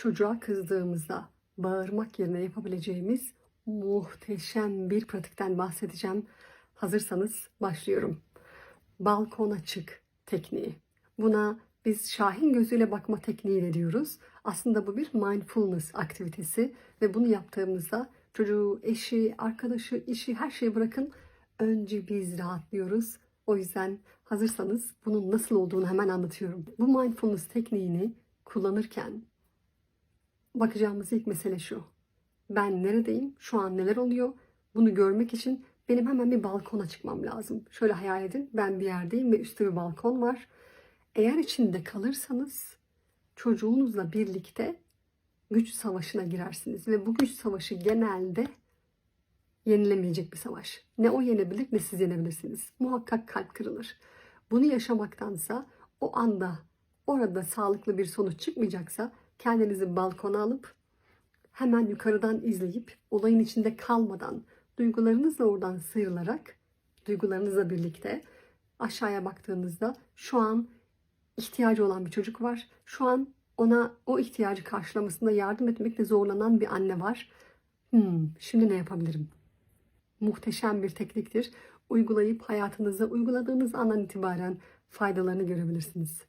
çocuğa kızdığımızda bağırmak yerine yapabileceğimiz muhteşem bir pratikten bahsedeceğim. Hazırsanız başlıyorum. Balkona çık tekniği. Buna biz şahin gözüyle bakma tekniği de diyoruz. Aslında bu bir mindfulness aktivitesi ve bunu yaptığımızda çocuğu, eşi, arkadaşı, işi her şeyi bırakın. Önce biz rahatlıyoruz. O yüzden hazırsanız bunun nasıl olduğunu hemen anlatıyorum. Bu mindfulness tekniğini kullanırken bakacağımız ilk mesele şu. Ben neredeyim? Şu an neler oluyor? Bunu görmek için benim hemen bir balkona çıkmam lazım. Şöyle hayal edin. Ben bir yerdeyim ve üstte bir balkon var. Eğer içinde kalırsanız çocuğunuzla birlikte güç savaşına girersiniz ve bu güç savaşı genelde yenilemeyecek bir savaş. Ne o yenebilir ne siz yenebilirsiniz. Muhakkak kalp kırılır. Bunu yaşamaktansa o anda orada sağlıklı bir sonuç çıkmayacaksa kendinizi balkona alıp hemen yukarıdan izleyip olayın içinde kalmadan duygularınızla oradan sıyrılarak duygularınızla birlikte aşağıya baktığınızda şu an ihtiyacı olan bir çocuk var. Şu an ona o ihtiyacı karşılamasında yardım etmekle zorlanan bir anne var. Hmm, şimdi ne yapabilirim? Muhteşem bir tekniktir. Uygulayıp hayatınıza uyguladığınız andan itibaren faydalarını görebilirsiniz.